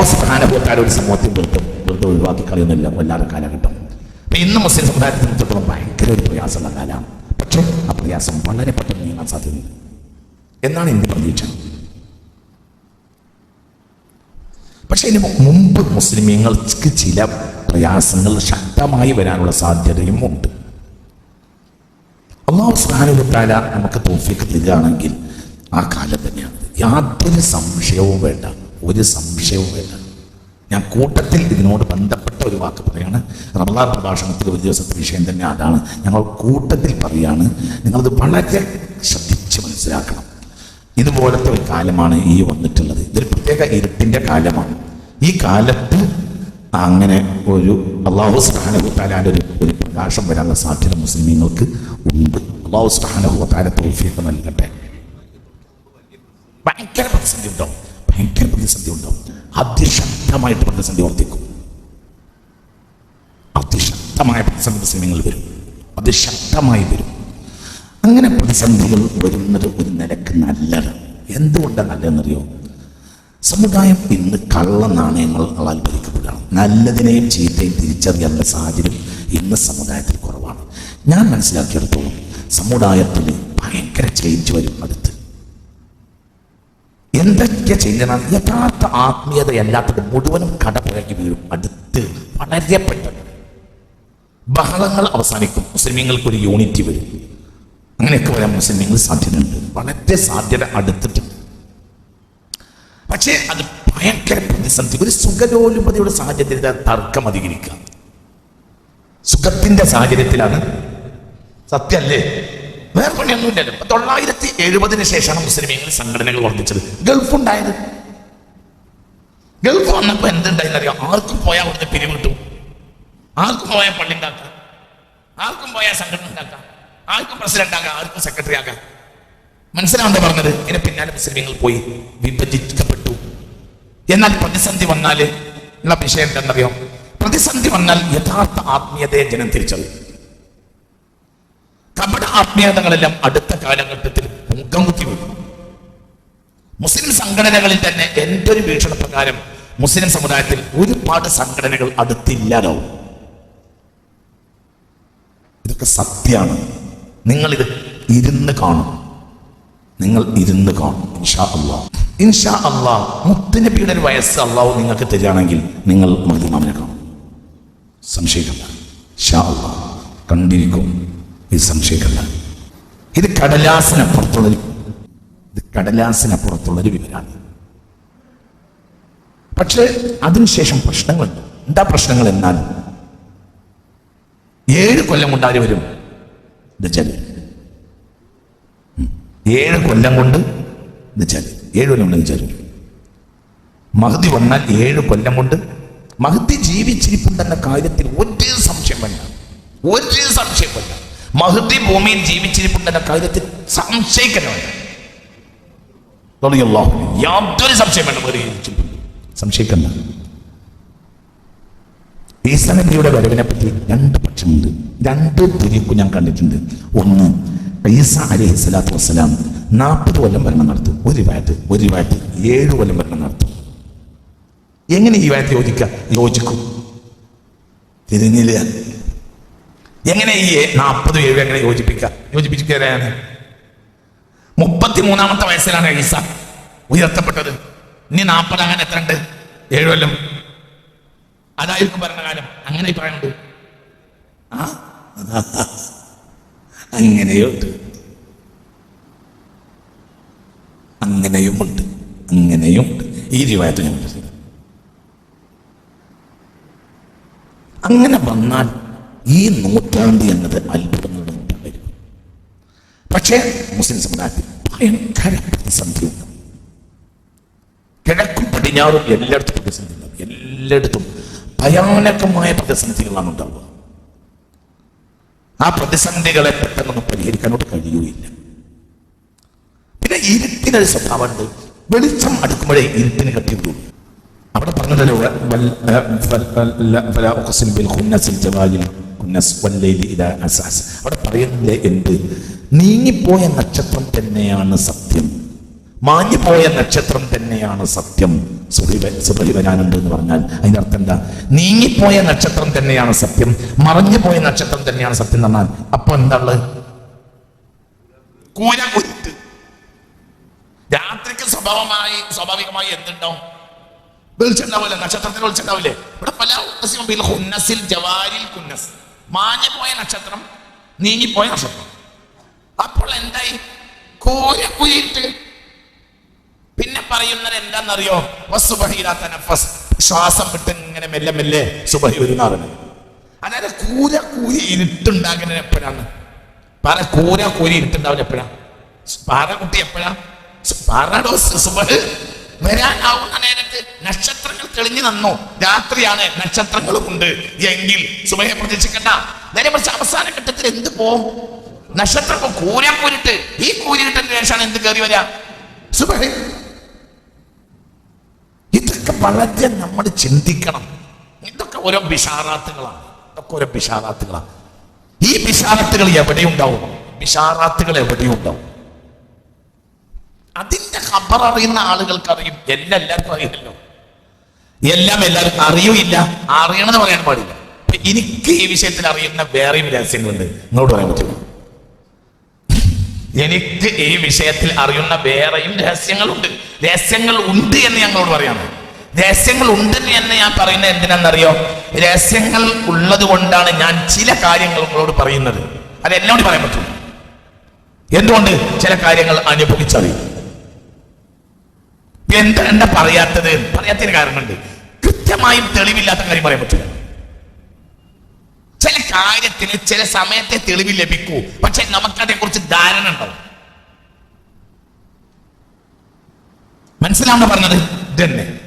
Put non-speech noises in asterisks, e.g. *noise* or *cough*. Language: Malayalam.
സ്ഥാനഭൂത്താൽ ഒരു സമൂഹത്തിൽ വെറുതെ വെറുതെ ഒഴിവാക്കി കളയുന്നില്ല. എല്ലാവരും കാലഘട്ടം. അപ്പൊ ഇന്ന് മുസ്ലിം സമുദായത്തെ സംബന്ധിച്ചിടത്തോളം ഭയങ്കര ഒരു പ്രയാസമുള്ള കാലമാണ്. പക്ഷേ ആ പ്രയാസം വളരെ പെട്ടെന്ന് നീങ്ങാൻ സാധ്യതയുണ്ട്. എന്നാണ് എന്റെ പ്രതീക്ഷ പക്ഷെ ഇതിന് മുമ്പ് മുസ്ലിമീങ്ങൾക്ക് ചില പ്രയാസങ്ങൾ ശക്തമായി വരാനുള്ള സാധ്യതയും ഉണ്ട്. അള്ളാഹു സ്നാനുത്താല നമുക്ക് തോഫിക്ക് തരികയാണെങ്കിൽ ആ കാലം തന്നെയാണ്. യാതൊരു സംശയവും വേണ്ട. ഒരു സംശയവും വേണ്ട. ഞാൻ കൂട്ടത്തിൽ ഇതിനോട് ബന്ധപ്പെട്ട ഒരു വാക്ക് പറയാണ്. റമദാൻ പ്രഭാഷണത്തിൽ ഒരു ദിവസത്തെ വിഷയം തന്നെ അതാണ്. ഞങ്ങൾ കൂട്ടത്തിൽ പറയാണ്. നിങ്ങളത് വളരെ ശ്രദ്ധിച്ച് മനസ്സിലാക്കണം. ഇതുപോലത്തെ ഒരു കാലമാണ് ഈ വന്നിട്ടുള്ളത്. ഇതൊരു പ്രത്യേക ഇരുട്ടിന്റെ കാലമാണ്. ഈ കാലത്ത് അങ്ങനെ ഒരു അള്ളാഹു സ്ഥാനഭൂത്താലാന്റെ ഒരു ഒരു പ്രകാശം വരാനുള്ള സാധ്യത മുസ്ലിമീങ്ങൾക്ക് ഉണ്ട്. അള്ളാഹു സ്ഥാനഭൂത്താല തോഫിയൊക്കെ നൽകട്ടെ. ഭയങ്കര പ്രതിസന്ധി ഉണ്ടാവും ഭയങ്കര പ്രതിസന്ധി ഉണ്ടാവും അതിശക്തമായിട്ട് പ്രതിസന്ധി വർദ്ധിക്കും. അതിശക്തമായ പ്രതിസന്ധി സമയങ്ങൾ വരും. അതിശക്തമായി വരും. അങ്ങനെ പ്രതിസന്ധികൾ വരുന്നത് ഒരു നിലയ്ക്ക് നല്ലത്. എന്തുകൊണ്ടാണ് നല്ലതെന്നറിയോ? സമുദായം ഇന്ന് കള്ള നാണയങ്ങളാൽ ഭരിക്കപ്പെടുകയാണ്. നല്ലതിനെയും ചീത്തയും തിരിച്ചറിയാനുള്ള സാഹചര്യം ഇന്ന് സമുദായത്തിൽ കുറവാണ്. ഞാൻ മനസ്സിലാക്കിയെടുത്തോളം സമുദായത്തിൽ ഭയങ്കര ചേഞ്ച് വരും. അടുത്ത് എന്തൊക്കെ ചെയ്യണം? യഥാർത്ഥ ആത്മീയതയല്ലാത്തത് മുഴുവനും കടപുഴകി വീഴും. അടുത്ത് വളരെ പെട്ടെന്ന് ബഹളങ്ങൾ അവസാനിക്കും. മുസ്ലിമീങ്ങൾക്ക് ഒരു യൂണിറ്റി വരും. അങ്ങനെയൊക്കെ വരാൻ മുസ്ലിമീങ്ങൾ സാധ്യതയുണ്ട്. വളരെ സാധ്യത അടുത്തിട്ടുണ്ട് പക്ഷേ അത് ഭയങ്കര പ്രതിസന്ധി. ഒരു സുഖലോലുപതിയുടെ സാഹചര്യത്തിൽ തർക്കം അധികരിക്കുക സുഖത്തിന്റെ സാഹചര്യത്തിലാണ്. സത്യമല്ലേ വേറെ പണിയൊന്നുമില്ലല്ലോ തൊള്ളായിരത്തി എഴുപതിന് ശേഷമാണ് മുസ്ലിമീങ്ങൾ സംഘടനകൾ വർദ്ധിച്ചത്. ഗൾഫ് ഉണ്ടായത് ഗൾഫ് വന്നപ്പോ എന്തുണ്ടായെന്നറിയാം? ആർക്കും പോയാൽ അവിടുത്തെ പിരിവ് ആർക്കും പോയാൽ പള്ളി ഉണ്ടാക്കാം. ആർക്കും പോയാൽ സംഘടന ഉണ്ടാക്കാം. ആർക്കും പ്രസിഡന്റ് ആകാം ആർക്കും സെക്രട്ടറി ആകാം. മനസ്സിലാവണ്ട പറഞ്ഞത്? ഇതിന് പിന്നാലെ മുസ്ലിമീങ്ങൾ പോയി വിഭജിക്കപ്പെട്ടു. എന്നാൽ പ്രതിസന്ധി വന്നാൽ ഉള്ള വിഷയം എന്താണെന്നറിയോ? പ്രതിസന്ധി വന്നാൽ യഥാർത്ഥ ആത്മീയതയെ ജനം തിരിച്ചറിയും. കപട ആത്മീയതകളെല്ലാം അടുത്ത കാലഘട്ടത്തിൽ മുഖംകുത്തി വരും. മുസ്ലിം സംഘടനകളിൽ തന്നെ എന്റെ ഒരു വീക്ഷണ പ്രകാരം മുസ്ലിം സമുദായത്തിൽ ഒരുപാട് സംഘടനകൾ അടുത്തില്ലാതാവും. ഇതൊക്കെ സത്യമാണ്. നിങ്ങൾ ഇത് ഇരുന്ന് കാണും. നിങ്ങൾ ഇരുന്ന് കാണും. ഇൻഷാ അള്ളാ. ഇൻഷാ അള്ളാഹ് മുത്തുനബിയുടെ ഒരു വയസ്സ് അള്ളാഹു നിങ്ങൾക്ക് തരികയാണെങ്കിൽ നിങ്ങൾ മഹദിമാമിനെ കാണും. സംശയിക്കണ്ട ഷാ അള്ളാഹ് കണ്ടിരിക്കും. ഇത് സംശയിക്കണ്ട. ഇത് കടലാസിനപ്പുറത്തുള്ളൊരു ഇത് കടലാസിനപ്പുറത്തുള്ളൊരു വിവരമാണ് പക്ഷേ അതിനുശേഷം പ്രശ്നങ്ങളുണ്ട്. എന്താ പ്രശ്നങ്ങൾ എന്നാൽ ഏഴ് കൊല്ലം കൊണ്ടാര് വരും? ഏഴ് കൊല്ലം കൊണ്ട് ഏഴ് കൊല്ലം കൊണ്ട് ദജൽ മഹതി വന്നാൽ ഏഴ് കൊല്ലം കൊണ്ട് മഹദി ജീവിച്ചിരിപ്പുണ്ടെന്ന കാര്യത്തിൽ ഒരു സംശയം വേണ്ട. ഒരു സംശയം വേണ്ട. മഹദി ഭൂമിയിൽ ജീവിച്ചിരിപ്പുണ്ടെന്ന കാര്യത്തിൽ തുടങ്ങിയല്ലോ യാതൊരു സംശയം വേണ്ട വേറെ സംശയിക്കണ്ട. ഈസനബിയുടെ വരവിനെ പറ്റി രണ്ട് പക്ഷമുണ്ട്. രണ്ട് തിരിക്കും ഞാൻ കണ്ടിട്ടുണ്ട്. ഒന്ന് ഈസ അലി സ്വലാത്തു വസ്സലാം നാൽപ്പത് കൊല്ലം ഭരണം നടത്തും. ഒരു വാറ്റ് ഒരു വാറ്റ് ഏഴ് കൊല്ലം ഭരണം നടത്തും. എങ്ങനെ ഈ വാറ്റ് യോജിക്കുക യോജിക്കും. തിരിഞ്ഞില്ല. എങ്ങനെ ഈ നാൽപ്പത് ഏഴ് എങ്ങനെ യോജിപ്പിക്ക യോജിപ്പിക്കാനാണ് മുപ്പത്തിമൂന്നാമത്തെ വയസ്സിലാണ് ഈസ ഉയർത്തപ്പെട്ടത്. ഇനി നാൽപ്പത് അങ്ങനെ എത്ര ഉണ്ട്? ഏഴ് കൊല്ലം. അതായിരിക്കും ഭരണകാലം. അങ്ങനെ പറയുന്നത്. ആ? *laughs* അങ്ങനെയുണ്ട്. അങ്ങനെയുമുണ്ട്. അങ്ങനെയുമുണ്ട്. ഈ രീതി ഞാൻ അങ്ങനെ വന്നാൽ ഈ നൂറ്റാണ്ട് എന്നത് അത്ഭുതങ്ങളുടെ നൂറ്റാണ്ടായിരിക്കും പക്ഷേ മുസ്ലിം സമുദായത്തിൽ ഭയങ്കര പ്രതിസന്ധി ഉണ്ട് കിഴക്കും പടിഞ്ഞാറും എല്ലായിടത്തും പ്രതിസന്ധി ഉണ്ടാവും എല്ലായിടത്തും ഭയാനകമായ പ്രതിസന്ധികളാണ് ഉണ്ടാവുക. ആ പ്രതിസന്ധികളെ പെട്ടെന്നൊന്നും പരിഹരിക്കാനോട്ട് കഴിയുകയില്ല. പിന്നെ ഇരുട്ടിനൊരു സ്വഭാവമുണ്ട്. വെളിച്ചം അടുക്കുമ്പോഴേ ഇരുട്ടിന് കട്ടിയുള്ളൂ അവിടെ പറഞ്ഞതല്ലോ അവിടെ പറയുന്നില്ലേ എന്ത്? നീങ്ങിപ്പോയ നക്ഷത്രം തന്നെയാണ് സത്യം. മാഞ്ഞുപോയ നക്ഷത്രം തന്നെയാണ് സത്യം. വരാനുണ്ട് എന്ന് പറഞ്ഞാൽ. അതിന്റെ അർത്ഥം എന്താ? നീങ്ങിപ്പോയ നക്ഷത്രം തന്നെയാണ് സത്യം. മറഞ്ഞു പോയ നക്ഷത്രം തന്നെയാണ് സത്യം എന്ന് പറഞ്ഞാൽ. അപ്പൊ എന്താണ് കൂര രാത്രിക്ക് സ്വഭാവമായി സ്വാഭാവികമായി എന്തുണ്ടാവും? വെളിച്ചുണ്ടാവില്ല നക്ഷത്രത്തിന് വെളിച്ചുണ്ടാവില്ലേ ഇവിടെ പല ജവാരിൽ കുന്നസ് മാഞ്ഞു പോയ നക്ഷത്രം നീങ്ങിപ്പോയ നക്ഷത്രം. അപ്പോൾ എന്തായി? കൂര കുരിട്ട് പിന്നെ പറയുന്നത് എന്താണെന്നറിയോ? നഫസ്. ശ്വാസം വിട്ട് ഇങ്ങനെ മെല്ലെ മെല്ലെ സുബഹി വരുന്നാറിന് അതായത് കൂര കൂരി ഇരുട്ടുണ്ടാകുന്നത് എപ്പോഴാണ്? പറ കൂര കൂരി ഇരുട്ടുണ്ടാവില്ല എപ്പോഴാ? പാറ കുട്ടി എപ്പോഴാ? പാറടോ സുബഹ് വരാനാവുന്ന നേരത്ത് നക്ഷത്രങ്ങൾ തെളിഞ്ഞു നന്നു. രാത്രിയാണ് നക്ഷത്രങ്ങളും ഉണ്ട്. എങ്കിൽ സുബഹയെ പ്രതീക്ഷിക്കണ്ട നേരെ മറിച്ച് അവസാന ഘട്ടത്തിൽ എന്ത് പോവും? നക്ഷത്രം കൂര കൂരിട്ട് ഈ കൂരിട്ടതിന് ശേഷമാണ് എന്ത് കയറി വരാ? സുബഹ് ഇതൊക്കെ വളരെ നമ്മൾ ചിന്തിക്കണം. ഇതൊക്കെ ഓരോ ബിഷാറാത്തുകളാണ് ഇതൊക്കെ ഓരോ ബിഷാറാത്തുകളാണ് ഈ ബിഷാറാത്തുകൾ എവിടെയുണ്ടാവും? ബിഷാറാത്തുകൾ എവിടെയുണ്ടാവും? അതിന്റെ ഖബർ അറിയുന്ന ആളുകൾക്ക് അറിയും എല്ലാം എല്ലാവർക്കും അറിയില്ലല്ലോ. എല്ലാം എല്ലാവരും അറിയൂല്ല അറിയണമെന്ന് പറയാൻ പാടില്ല. എനിക്ക് ഈ വിഷയത്തിൽ അറിയുന്ന വേറെയും രഹസ്യങ്ങളുണ്ട്. നിങ്ങളോട് പറയാൻ പറ്റുമോ? എനിക്ക് ഈ വിഷയത്തിൽ അറിയുന്ന വേറെയും രഹസ്യങ്ങളുണ്ട്. രഹസ്യങ്ങൾ ഉണ്ട് എന്ന് ഞങ്ങളോട് പറയാണ് രഹസ്യങ്ങൾ ഉണ്ട് എന്ന് ഞാൻ പറയുന്നത് എന്തിനാണെന്നറിയോ? രഹസ്യങ്ങൾ ഉള്ളത് കൊണ്ടാണ് ഞാൻ ചില കാര്യങ്ങൾ നിങ്ങളോട് പറയുന്നത്. അത് എന്നോട് പറയാൻ പറ്റും. എന്തുകൊണ്ട് ചില കാര്യങ്ങൾ അനുഭവിച്ചറിയും? എന്താ എന്താ പറയാത്തത്? പറയാത്തതിന് കാരണമുണ്ട്. കൃത്യമായും തെളിവില്ലാത്ത കാര്യം പറയാൻ പറ്റില്ല. ചില കാര്യത്തിന് ചില സമയത്തെ തെളിവ് ലഭിക്കൂ. പക്ഷെ നമുക്കതേ കുറിച്ച് ധാരണ ഉണ്ടാവും. മനസ്സിലാവുന്ന പറഞ്ഞത് ഇതന്നെ.